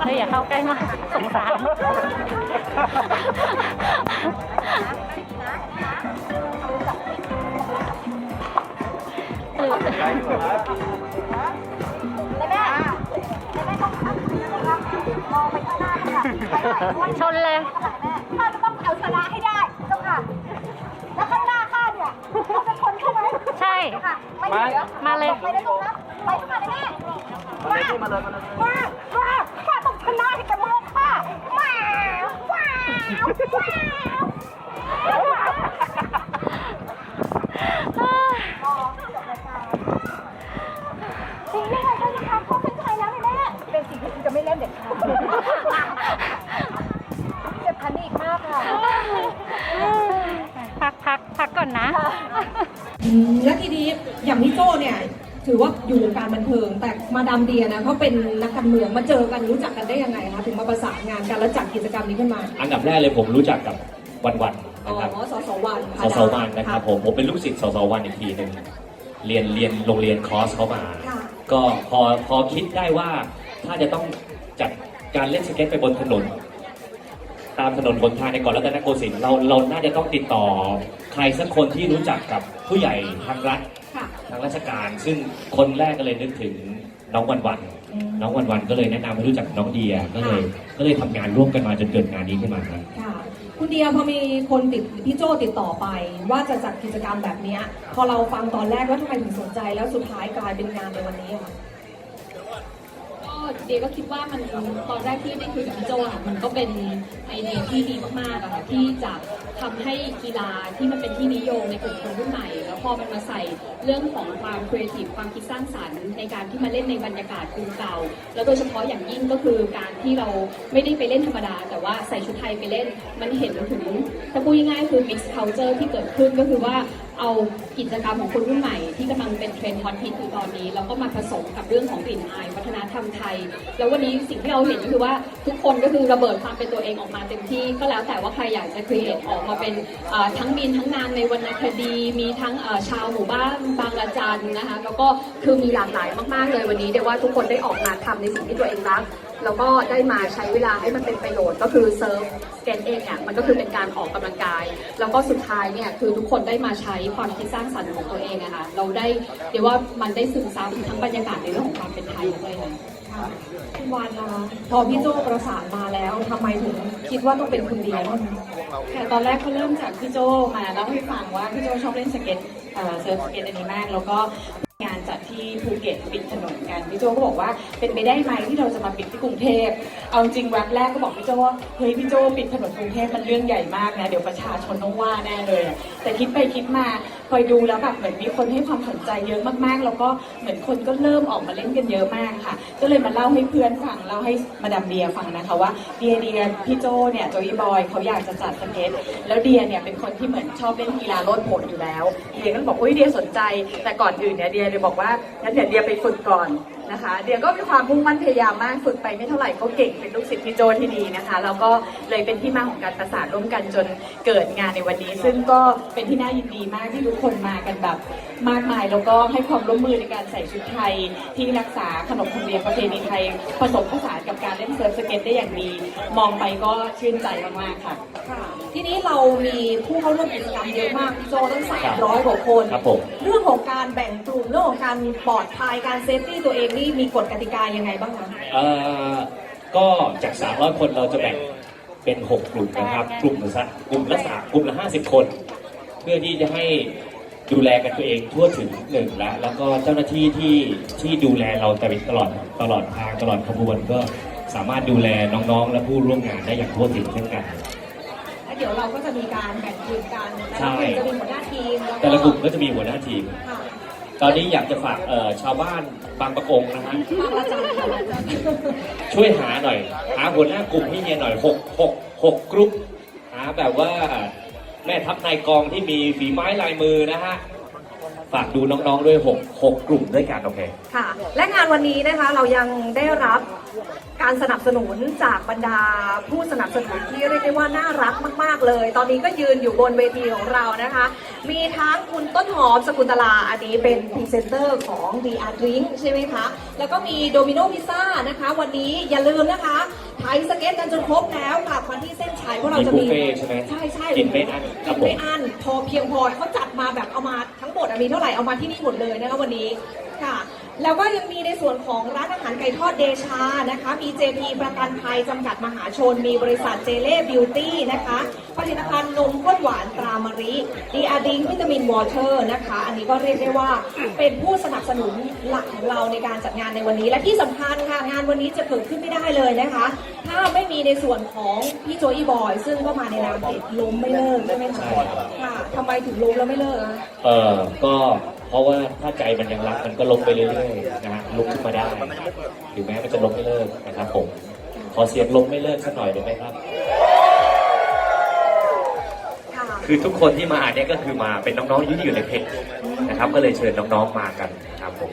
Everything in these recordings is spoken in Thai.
เธออย่าเข้าใกล้มากสงสาร ไปได้ลูกนะไปข้างหน้าเลยแม่มาเลยมามาข้าต้องชนะให้กับมือข้าว้าวว้าวว้าวสิ่งที่เราจะทำเขาเป็นใครแล้วแม่เป็นสิ่งที่คุณจะไม่เล่นเด็ดขาดเจ็บพันนี่อีกมากค่ะพักพักพักก่อนนะ แล้วทีนี้อย่างพี่โจ้เนี่ย ถือว่าอยู่วงการบันเทิง แต่มาดามเดียนะเขาเป็นนักการเมืองมาเจอกันรู้จักกันได้ยังไงคะถึงมาประสานงานกันแล้วจัดกิจกรรมนี้ขึ้นมา อันดับแรกเลยผมรู้จักกับวันวันอ๋อนะครับสสวันสสวันนะครับผมผมเป็นลูกศิษย์สสวันอีกทีหนึ่งเรียนเรียนโรงเรียนคอร์สเขามาค่ะก็พอพอคิดได้ว่าถ้าจะต้องจัดการเล่นสเก็ตไปบนถนน ตามถนนบนทางในเก่อนรัตนโกสินทร์เราเราน่าจะต้องติดต่อ ใครสักคนที่รู้จักกับผู้ใหญ่ทางรัฐค่ะ ทางราชการ ซึ่งคนแรกก็เลยนึกถึงน้องวันวันอืมน้องวันวันก็เลยแนะนำให้รู้จักน้องเดีย ก็เลย ก็เลยทำงานร่วมกันมาจนเกิดงานนี้ขึ้นมาครับ ค่ะ คุณเดียพอมีคนติดพี่โจ้ติดต่อไป ว่าจะจัดกิจกรรมแบบเนี้ยพอเราฟังตอนแรกว่าทำไมถึงสนใจ แล้วสุดท้ายกลายเป็นงานในวันนี้อะค่ะ ก็เดียก็คิดว่ามันตอนแรกที่ได้คุยกับพี่โจอะมันก็เป็นไอเดียที่ดีมากๆอะค่ะที่จะ ทำให้กีฬาที่มันเป็นที่นิยมในกลุ่มคนรุ่นใหม่ แล้วพอมันมาใส่เรื่องของความครีเอทีฟความคิดสร้างสรรค์ในการที่มาเล่นในบรรยากาศกรุงเก่า แล้วโดยเฉพาะอย่างยิ่งก็คือการที่เราไม่ได้ไปเล่นธรรมดา แต่ว่าใส่ชุดไทยไปเล่นมันเห็นถึงถ้าพูดง่ายๆคือ mix culture ที่เกิดขึ้นก็คือว่า เอากิจกรรมของคนรุ่นใหม่ที่กำลังเป็นเทรนด์ฮอตฮิตอยู่ตอนนี้แล้วก็มาผสมกับเรื่องของกลิ่นอาย วัฒนธรรมไทย แล้ววันนี้สิ่งที่เราเห็นก็คือว่าทุกคนก็คือระเบิดความเป็นตัวเองออกมาเต็มที่ก็แล้วแต่ว่าใครอยากจะครีเอทออกมาเป็นทั้งบินทั้งนานในวรรณคดี มีทั้งชาวหมู่บ้านบางละจันนะคะแล้วก็คือมีหลากหลายมากๆเลยวันนี้เดี๋ยวว่าทุกคนได้ออกมาทำในสิ่งที่ตัวเองรัก แล้วก็ได้มาใช้เวลาให้มันเป็นประโยชน์ ก็คือเซิร์ฟสเก็ตเองเนี่ยมันก็คือเป็นการออกกำลังกาย แล้วก็สุดท้ายเนี่ยคือทุกคนได้มาใช้ความคิดสร้างสรรค์ของตัวเองอะค่ะเราได้เดี๋ยวว่ามันได้ซึมซับทั้งบรรยากาศในเรื่องของความเป็นไทยด้วยนะค่ะคุณวานนะคะพอพี่โจ้ประสานมาแล้วทำไมถึงคิดว่าต้องเป็นคุณเดียบ้างคะค่ะตอนแรกเขาเริ่มจากพี่โจมาเล่าให้ฟังว่าพี่โจชอบเล่นสเก็ตเอ่อเซิร์ฟสเก็ตอันนี้มากแล้วก็ งานจัดที่ภูเก็ตปิดถนนกันพี่โจก็บอกว่าเป็นไปได้ไหมที่เราจะมาปิดที่กรุงเทพเอาจริงแวบแรกก็บอกพี่โจว่าเฮ้ยพี่โจปิดถนนกรุงเทพมันเรื่องใหญ่มากนะเดี๋ยวประชาชนต้องว่าแน่เลย แต่คิดไปคิดมา คอยดูแล้วแบบเหมือนมีคนให้ความสนใจเยอะมากๆ แล้วก็เหมือนคนก็เริ่มออกมาเล่นกันเยอะมากค่ะ ก็เลยมาเล่าให้เพื่อนฟังเล่าให้มาดามเดียฟังนะคะว่าเดียเดียพี่โจเนี่ยโจอีบอยเขาอยากจะจัดสเก็ตแล้วเดียเนี่ยเป็นคนที่เหมือนชอบเล่นกีฬาโลดโผนอยู่แล้วเดียก็บอกอุ้ยเดียสนใจ แต่ก่อนอื่นเนี่ยเดียเลยบอกว่างั้นเดี๋ยวเดียไปฝึกก่อน นะคะ เดียก็มีความมุ่งมั่นพยายามมากฝึกไปไม่เท่าไหร่ก็เก่งเป็นลูกศิษย์พี่โจที่ดีนะคะแล้วก็เลยเป็นที่มาของการประสานร่วมกันจนเกิดงานในวันนี้ ซึ่งก็เป็นที่น่ายินดีมากที่ทุกคนมากันแบบมากมาย แล้วก็ให้ความร่วมมือในการใส่ชุดไทย ที่รักษาขนบธรรมเนียมประเพณีไทยผสมผสานกับการเล่นเซิร์ฟสเก็ตได้อย่างดี มองไปก็ชื่นใจมากๆค่ะค่ะทีนี้เรามีผู้เข้าร่วมกิจกรรมเยอะมากพี่โจตั้งสามร้อยกว่าคน ครับผม เรื่องของการแบ่งกลุ่มเรื่องของการปลอดภัยการเซฟตี้ตัวเองนี่มีกฎกติกายังไงบ้างคะ เอ่อก็จาก 300 คนเราจะแบ่งเป็น 6 กลุ่มนะครับ กลุ่มละสักกลุ่มละสามกลุ่มละ 50 คน เพื่อที่จะให้ดูแลกันตัวเองทั่วถึงหนึ่งและแล้วก็เจ้าหน้าที่ที่ที่ดูแลเราตลอดตลอดทางตลอดขบวนก็สามารถดูแลน้องๆ และผู้ร่วมงานได้อย่างทั่วถึงเช่นกัน แล้วเดี๋ยวเราก็จะมีการแบ่งกลุ่มกันแต่ใช่ละกลุ่มจะมีหัวหน้าทีมแล้วแต่ละกลุ่มก็จะมีหัวหน้าทีม ค่ะ ตอนนี้อยากจะฝากเอ่อชาวบ้านบางประกงนะฮะบางละจันค่ะช่วยหาหน่อย หาหัวหน้ากลุ่มให้เฮียหน่อยหกหกหกกรุ๊ปหาแบบว่าแม่ทัพนายกองที่มีฝีไม้ลายมือนะฮะ ฝากดูน้องๆด้วยหกหกกลุ่มด้วยกันโอเค ค่ะ และงานวันนี้นะคะเรายังได้รับการสนับสนุนจากบรรดาผู้สนับสนุนที่เรียกได้ว่าน่ารักมาก ๆ เลย ตอนนี้ก็ยืนอยู่บนเวทีของเรานะคะ มีทั้งคุณต้นหอมสกุลตลา อันนี้เป็นพรีเซนเตอร์ของ The Art Drink ใช่ไหมคะ แล้วก็มีโดมิโนพิซซ่านะคะ วันนี้อย่าลืมนะคะไทยสเก็ตกันจนครบแล้วกลับมาที่เส้นชัยเพราะเราจะมีมีบุฟเฟ่ต์ใช่ไหมใช่ใช่กินไม่อั้นครักิบนผม ไม่อั้นพอเพียงพอเขาจัดมาแบบเอามาทั้ งหมดมีเท่าไหร่เอามาที่นี่หมดเลยนะคะวันนี้ค่ะ แล้วก็ยังมีในส่วนของร้านอาหารไก่ทอดเดชานะคะ มี JP ประกันภัยจำกัดมหาชน มีบริษัทเจเล่บิวตี้นะคะผลิตภัณฑ์นมข้นหวานตรามาริดีอาดิงวิตามินวอเตอร์นะคะ อันนี้ก็เรียกได้ว่าเป็นผู้สนับสนุนหลักของเราในการจัดงานในวันนี้ และที่สำคัญค่ะงานวันนี้จะเกิดขึ้นไม่ได้เลยนะคะ ถ้าไม่มีในส่วนของพี่โจอีบอย ซึ่งก็มาในนามเพจล้มไม่เลิกใช่ไหมคะใช่ครับค่ะทำไมถึงล้มแล้วไม่เลิกอะเออก็เพราะว่าถ้าใจมันยังรักมันก็ล้มไปเรื่อยๆนะฮะลุกขึ้นมาได้ถึงแม้มันจะล้มไม่เลิกนะครับผม ขอเสียงล้มไม่เลิกสักหน่อยได้ไหมครับ ค่ะคือทุกคนที่มาเนี่ยก็คือมาเป็นน้องๆที่อยู่ในเพจนะครับ ก็เลยเชิญน้องๆมากันนะครับผม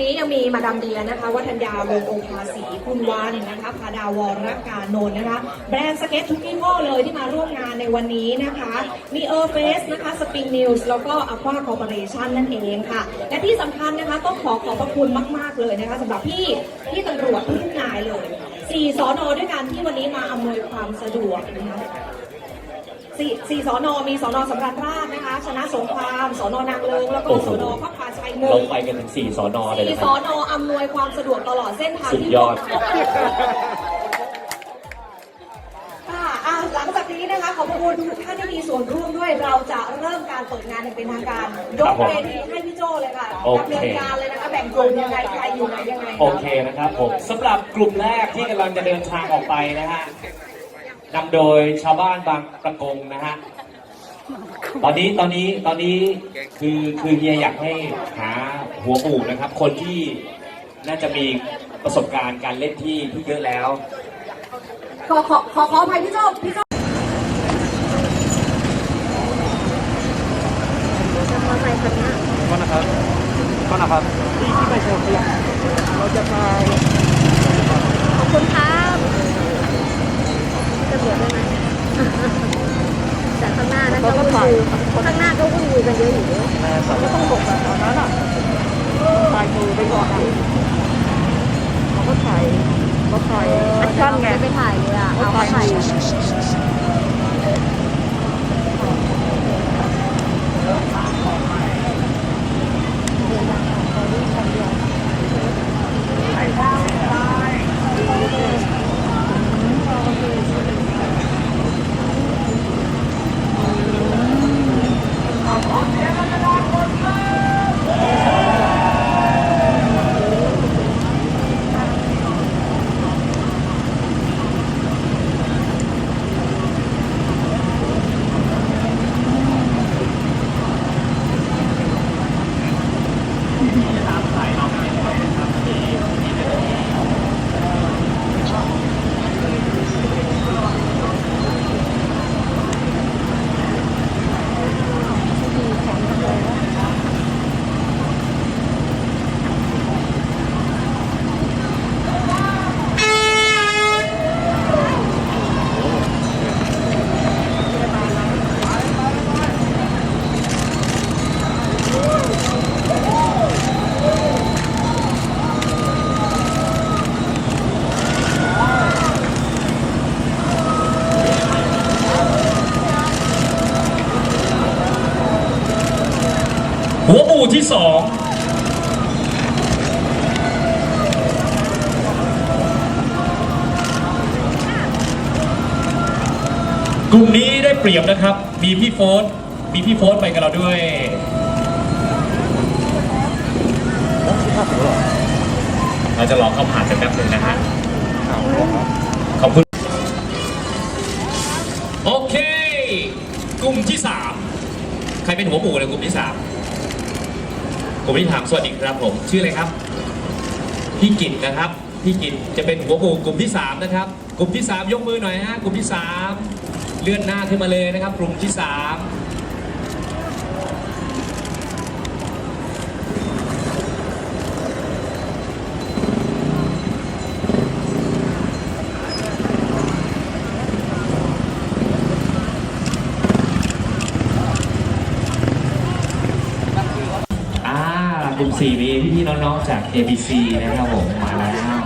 นี้ยังมีมาดามเดียนะคะวัฒนยาวงศ์องคาศรีคุณวานนะคะพาดาวรกานนท์นะคะ แบรนด์สเก็ตทุกยี่ห้อเลยที่มาร่วมงานในวันนี้นะคะ มีเออร์เฟสนะคะสปริงนิวส์แล้วก็อควาคอร์ปอเรชันนั่นเองค่ะ และที่สำคัญนะคะต้องขอขอบพระคุณมาก ๆ เลยนะคะสำหรับพี่พี่ตำรวจทุกนายเลยสี่สอนอด้วยกันที่วันนี้มาอำนวยความสะดวกนะคะ สี่สี่สอนอมีสอนอสำราญราชนะคะ ชนะสงครามสอนอนางเลิงแล้วก็โอ้โห สอนอพระพาชัยหนึ่เรางไปกันถึงสี่สอนอเลยสี่นะคสรัอบ นออำนวยความสะดวกตลอดเส้นทางสุดที่ยอด ค่ะอะหลังจากนี้นะคะขอบคุณทุกท่านที่มีส่วนร่วมด้วยเราจะเริ่มการเปิดงานอย่างเป็นทางการยกเวทีให้พี่โจเลยค่ะโอเค ดำเนินการเลยนะคะแบ่งกลุ่มยังไงใครอยู่ไหนยังไง โอเคนะครับผมสำหรับกลุ่มแรกที่กำลังจะเดินทางออกไปนะฮะ นำโดยชาวบ้านบางประกงนะฮะ ตอนนี้ตอนนี้ตอนนี้คือคือเฮียอยากให้หาหัวหมู่นะครับ คนที่น่าจะมีประสบการณ์การเล่นที่ที่เยอะแล้ว ขอขอขอขออภัยพี่โจพี่โจขอบคุณครับ จะเบียดได้ไหมแต่ข้างหน้านั้นก็วุ่นวายข้างหน้าก็วุ่นวายกันเยอะอยู่ก็ต้องบกแบบนั้นอะปลายมือไปก่อนเขาก็ถ่ายเขาถ่ายอัดช่อนไงไปถ่ายเลยอะเอาเขาถ่าย หัวหมู่ที่สองกลุ่มนี้ได้เปรียบนะครับ มีพี่โฟนมีพี่โฟนไปกับเราด้วย เราจะลองเข้าผ่านกันแป๊บหนึงนะฮะ ขอบคุณ โอเค กลุ่มที่สามใครเป็นหัวหมู่ในกลุ่มที่สาม ผมที่ถามสวัสดีครับผม ชื่ออะไรครับ พี่กิตนะครับ พี่กิตจะเป็นหัวหมู่กลุ่มที่ 3 นะครับ กลุ่มที่ 3 ยกมือหน่อยฮะ กลุ่มที่ 3 เลื่อนหน้าขึ้นมาเลยนะครับ กลุ่มที่ 3 พี่ๆน้องๆจาก ABC นะครับผมมาแล้ว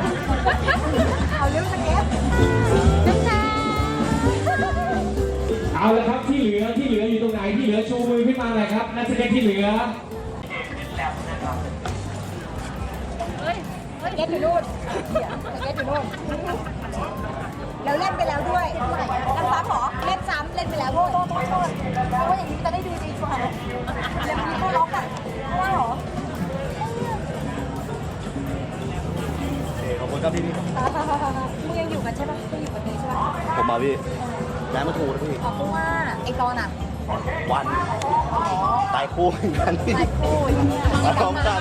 เอาละครับที่เหลือที่เหลืออยู่ตรงไหนที่เหลือชูมือขึ้นมาหน่อยครับนักแสดงที่เหลือเก็ตอยู่นู่นเก็ตอยู่นู่นเราเล่นไปแล้วด้วยเล่นซ้ำเหรอเล่นซ้ พี่ย้ายมาถูกนะพี่อ๋อเพราะว่าไอ้ตอนอะวันตายคู่เหมือนกันพี่ไอ้คู่อย่างเงี้ย มาพร้อมกัน